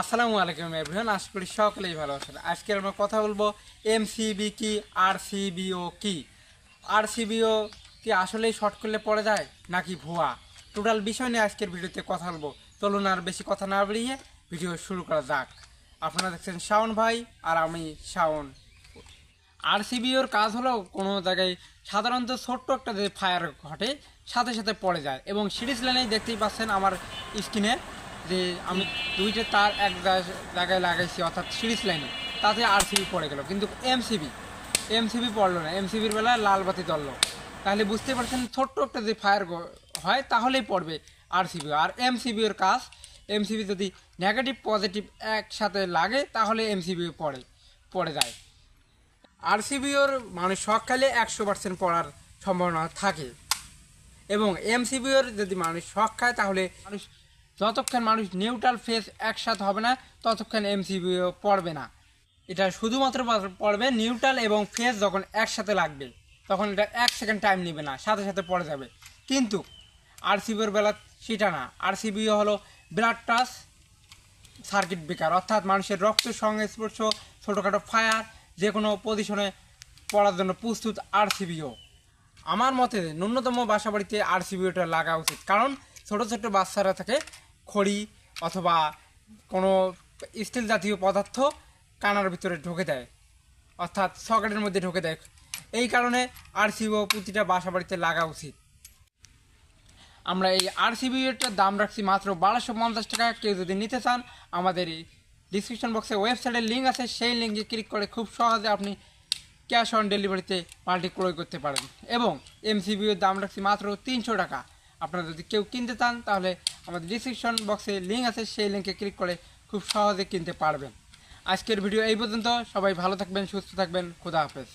আসসালামু আলাইকুম এভরিওয়ান আশা করি সকলেই ভালো আছেন। আজকে আমরা কথা বলব এমসিবি কি আর সিবিও কি? আর সিবিও কি আসলেই শর্ট করলে পড়ে যায় নাকি ভুয়া? টোটাল বিষয় নিয়ে আজকের ভিডিওতে কথা বলব। চলুন আর বেশি কথা না বেরিয়ে ভিডিও শুরু করা যাক। আপনারা দেখছেন শাওন ভাই আর আমি শাওন। আর সিবিওর কাজ হলো কোনো জায়গায় সাধারণত ছোট্ট একটা যে ফায়ার ঘটে, সাথে সাথে পড়ে যায়। এবং সিরিজ লাইনেই দেখতেই পাচ্ছেন আমার স্ক্রিনে যে আমি দুইটা তার এক জায়গা- জায়গায় লাগাইছি, অর্থাৎ সিরিজ লাইনে। তাতে আর সিবি পড়ে গেল। কিন্তু এমসিবি এমসিবি পড়ল না। এমসিবির বেলায় লাল বাতি জ্বললো। তাহলে বুঝতে পারছেন, ছোট্ট একটা যে ফায়ার হয়, তাহলেই পড়বে আর সিবি আর এমসিবির কাজ এমসিবি যদি নেগেটিভ পজিটিভ একসাথে লাগে, তাহলে এমসিবি পড়ে পড়ে যায়। আরসিবিওর মানুষ শখ খাইলে একশো পার্সেন্ট পড়ার সম্ভাবনা থাকে। এবং এমসিবিওর যদি মানুষ শখ খায়, তাহলে মানুষ যতক্ষণ মানুষ নিউট্রাল ফেস একসাথে হবে না, ততক্ষণ এমসিবিও পড়বে না। এটা শুধুমাত্র পড়বে নিউট্রাল এবং ফেস যখন একসাথে লাগবে, তখন এটা এক সেকেন্ড টাইম নেবে না, সাথে সাথে পড়ে যাবে। কিন্তু আরসিবিওর বেলা সেটা না। আরসিবিও হলো ব্লাড টাচ সার্কিট ব্রেকার অর্থাৎ মানুষের রক্ত সংস্পর্শ, ছোটোখাটো ফায়ার যে কোনো পজিশনে পড়ার জন্য প্রস্তুত আরসিবিও আমার মতে ন্যূনতম বাসা বাড়িতে আরসিবিওটা লাগা উচিত। কারণ ছোটো ছোটো বাচ্চারা থাকে খড়ি অথবা কোনো স্টিল জাতীয় পদার্থ কানার ভিতরে ঢুকে দেয়। অর্থাৎ সকেটের মধ্যে ঢুকে দেয়। এই কারণে আরসিবিও প্রতিটা বাসা বাড়িতে লাগা উচিত। আমরা এই আরসিবিটার দাম রাখছি মাত্র বারোশো পঞ্চাশ টাকা। কেউ যদি নিতে চান, আমাদের এই ডিসক্রিপশন বক্সে ওয়েবসাইটের লিঙ্ক আছে। সেই লিঙ্কে ক্লিক করে খুব সহজে আপনি ক্যাশ অন ডেলিভারিতে মালটি ক্রয় করতে পারেন। এবং এমসিবির দাম রাখছি মাত্র তিনশো টাকা। আপনারা যদি কেউ কিনতে চান, তাহলে আমাদের ডিসক্রিপশন বক্সে লিঙ্ক আছে, সেই লিঙ্কে ক্লিক করে খুব সহজে কিনতে পারবেন। আজকের ভিডিও এই পর্যন্ত। সবাই ভালো থাকবেন, সুস্থ থাকবেন। খুদা হাফেজ।